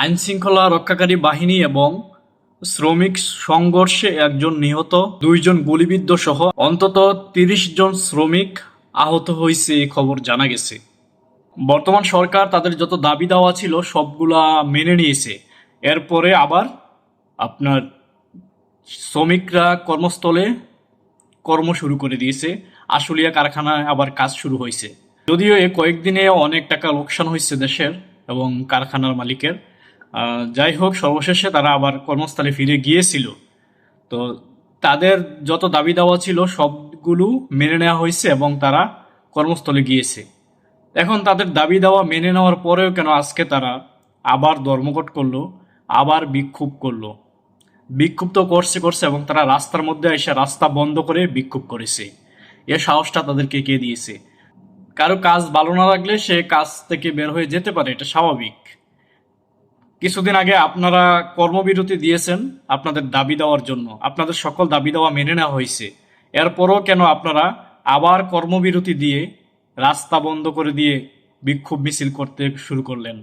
আইন শৃঙ্খলা রক্ষাকারী বাহিনী এবং শ্রমিক সংঘর্ষে একজন নিহত, দুইজন গুলিবিদ্ধ সহ অন্তত তিরিশ জন শ্রমিক আহত হয়েছে এই খবর জানা গেছে। বর্তমান সরকার তাদের যত দাবি দেওয়া ছিল সবগুলা মেনে নিয়েছে। এরপরে আবার আপনার শ্রমিকরা কর্মস্থলে কর্ম শুরু করে দিয়েছে। আশুলিয়া কারখানায় আবার কাজ শুরু হয়েছে। যদিও এ কয়েকদিনে অনেক টাকা লোকসান হয়েছে দেশের এবং কারখানার মালিকের। যাই হোক, সর্বশেষে তারা আবার কর্মস্থলে ফিরে গিয়েছিল। তো তাদের যত দাবি দেওয়া ছিল, সবগুলো মেনে নেওয়া হয়েছে এবং তারা কর্মস্থলে গিয়েছে। এখন তাদের দাবি দেওয়া মেনে নেওয়ার পরেও কেন আজকে তারা আবার ধর্মঘট করল, আবার বিক্ষোভ করল? বিক্ষুব্ধ করছে করছে এবং তারা রাস্তার মধ্যে এসে রাস্তা বন্ধ করে বিক্ষোভ করেছে। এ সাহসটা তাদেরকে কে দিয়েছে? কারও কাজ ভালো না লাগলে সে কাজ থেকে বের হয়ে যেতে পারে, এটা স্বাভাবিক। কিছুদিন আগে আপনারা কর্মবিরতি দিয়েছেন আপনাদের দাবি দেওয়ার জন্য। আপনাদের সকল দাবি দেওয়া মেনে নেওয়া হয়েছে। এরপরও কেন আপনারা আবার কর্মবিরতি দিয়ে রাস্তা বন্ধ করে দিয়ে বিক্ষোভ মিছিল করতে শুরু করলেন?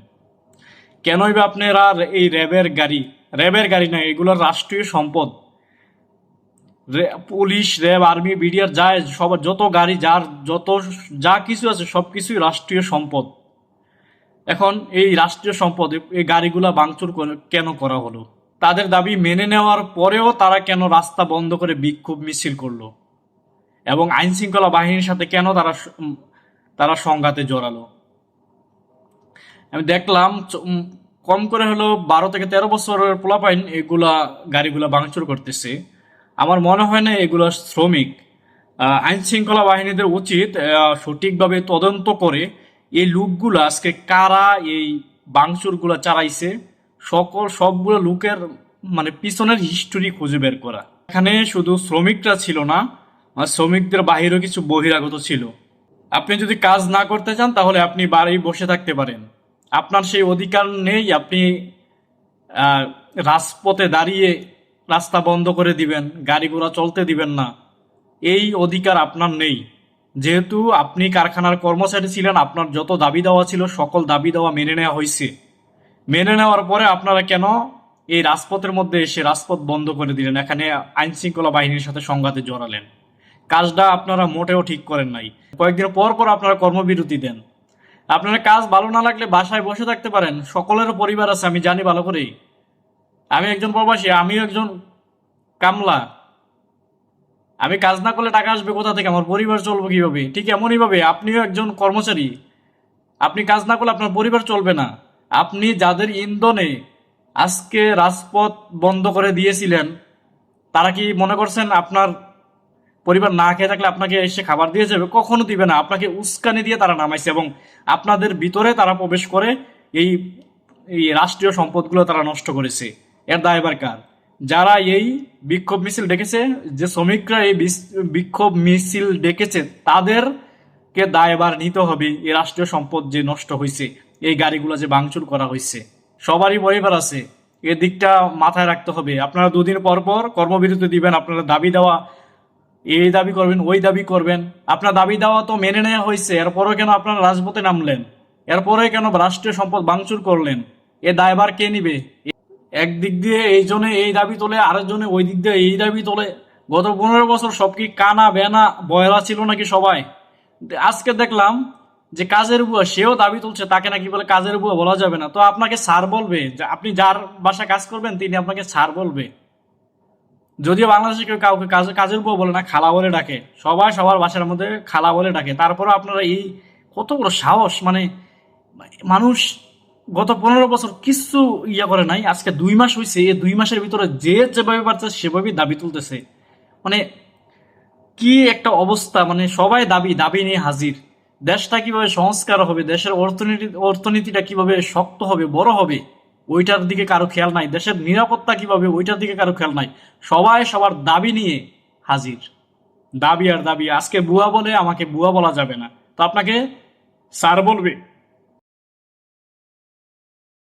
কেনই বা আপনারা এই র্যাবের গাড়ি র্যাবের গাড়ি না এগুলোর রাষ্ট্রীয় সম্পদ। পুলিশ, র্যাব, আর্মি, বিডিআর যা সবার যত গাড়ি, যার যত, যা কিছু আছে সব কিছুই রাষ্ট্রীয় সম্পদ। এখন এই রাষ্ট্রীয় সম্পদ, এই গাড়িগুলা ভাঙচুর কেন করা হলো? তাদের দাবি মেনে নেওয়ার পরেও তারা কেন রাস্তা বন্ধ করে বিক্ষোভ মিছিল করল? এবং আইন শৃঙ্খলা বাহিনীর সাথে কেন তারা তারা সংঘাতে জড়ালো? আমি দেখলাম কম করে হলো বারো থেকে তেরো বছরের পোলাপাইন এগুলা গাড়িগুলা ভাঙচুর করতেছে। আমার মনে হয় না এগুলো শ্রমিক। আইন শৃঙ্খলা বাহিনীদের উচিত সঠিকভাবে তদন্ত করে এই লোকগুলো আজকে কারা এই বাংচুরগুলো চালাইছে, সকল সবগুলো লোকের মানে পিছনের হিস্টোরি খুঁজে বের করা। এখানে শুধু শ্রমিকরা ছিল না শ্রমিকদের বাহিরেও কিছু বহিরাগত ছিল। আপনি যদি কাজ না করতে চান, তাহলে আপনি বাড়ি বসে থাকতে পারেন। আপনার সেই অধিকার নেই, আপনি রাজপথে দাঁড়িয়ে রাস্তা বন্ধ করে দিবেন, গাড়ি ঘোড়া চলতে দিবেন না। এই অধিকার আপনার নেই। যেহেতু আপনি কারখানার কর্মচারী ছিলেন, আপনার যত দাবি দেওয়া ছিল, সকল দাবি দেওয়া মেনে নেওয়া হয়েছে। মেনে নেওয়ার পরে আপনারা কেন এই রাজপথের মধ্যে এসে রাজপথ বন্ধ করে দিলেন? এখানে আইন শৃঙ্খলা বাহিনীর সাথে সংঘাতে জড়ালেন। কাজটা আপনারা মোটেও ঠিক করেন নাই। কয়েকদিন পর পর আপনারা কর্মবিরতি দেন। আপনার কাজ ভালো না লাগলে বাসায় বসে থাকতে পারেন। সকলের পরিবার আছে, আমি জানি ভালো করেই। আমি একজন প্রবাসী, আমিও একজন কামলা। আমি কাজ না করলে টাকা আসবে কোথা থেকে? আমার পরিবার চলবে কীভাবে? ঠিক এমনই ভাবে আপনিও একজন কর্মচারী। আপনি কাজ না করলে আপনার পরিবার চলবে না। আপনি যাদের ইন্ধনে আজকে রাজপথ বন্ধ করে দিয়েছিলেন, তারা কি মনে করছেন আপনার পরিবার না খেয়ে থাকলে আপনাকে এসে খাবার দিয়ে যাবে, কখনো দিবে না। আপনাকে উস্কানি দিয়ে তারা নামাইছে এবং আপনাদের ভিতরে তারা প্রবেশ করে এই এই রাষ্ট্রীয় সম্পদগুলো তারা নষ্ট করেছে। এর দায়বার কার? যারা এই বিক্ষোভ মিছিল ডেকেছে, যে শ্রমিকরা এই বিক্ষোভ মিছিল ডেকেছে, তাদেরকে দায়বার নিতে হবে এই রাষ্ট্রীয় সম্পদ যে নষ্ট হয়েছে এই গাড়িগুলো যে ভাঙচুর করা হয়েছে সবারই পরিবার আছে এ দিকটা মাথায় রাখতে হবে। আপনারা দুদিন পর পর কর্মবিরতি দিবেন, আপনারা দাবি দেওয়া এই দাবি করবেন, ওই দাবি করবেন। আপনার দাবি দেওয়া তো মেনে নেওয়া হয়েছে, এরপরও কেন আপনারা রাজপথে নামলেন? এরপরে কেন রাষ্ট্রীয় সম্পদ ভাঙচুর করলেন? এ দায়ভার কে নিবে? একদিক দিয়ে এই জনে এই দাবি তোলে আরেকজনে ওই দিক দিয়ে এই দাবি তোলে। গত পনেরো বছর সব কি কানা বেনা বয়লা ছিল নাকি সবাই? আজকে দেখলাম যে কাজের বুয়া, সেও দাবি তুলছে, তাকে নাকি বলে কাজের বুয়া বলা যাবে না। তো আপনাকে স্যার বলবে, যে আপনি যার বাসা কাজ করবেন, তিনি আপনাকে স্যার বলবে। যদিও বাংলাদেশে কেউ কাউকে কাজ, কাজের বউ বলে না, খালা বলে ডাকে। সবাই সবার বাসার মধ্যে খালা বলে ডাকে। তারপরে আপনারা এই কত বড় সাহস মানে মানুষ গত পনেরো বছর কিছু ইয়া করে নাই, আজকে দুই মাস হয়েছে এই দুই মাসের ভিতরে যে যেভাবে পারছে সেভাবেই দাবি তুলতেছে। মানে কি একটা অবস্থা মানে সবাই দাবি দাবি নিয়ে হাজির। দেশটা কীভাবে সংস্কার হবে, দেশের অর্থনীতি, অর্থনীতিটা কীভাবে শক্ত হবে, বড় হবে ওইটার দিকে কারও খেয়াল নাই। দেশের নিরাপত্তা কীভাবে, ওইটার দিকে কারও খেয়াল নাই। সবাই সবার দাবি নিয়ে হাজির। দাবি আর দাবি। আজকে বুয়া বলে আমাকে বুয়া বলা যাবে না। তো আপনাকে স্যার বলবে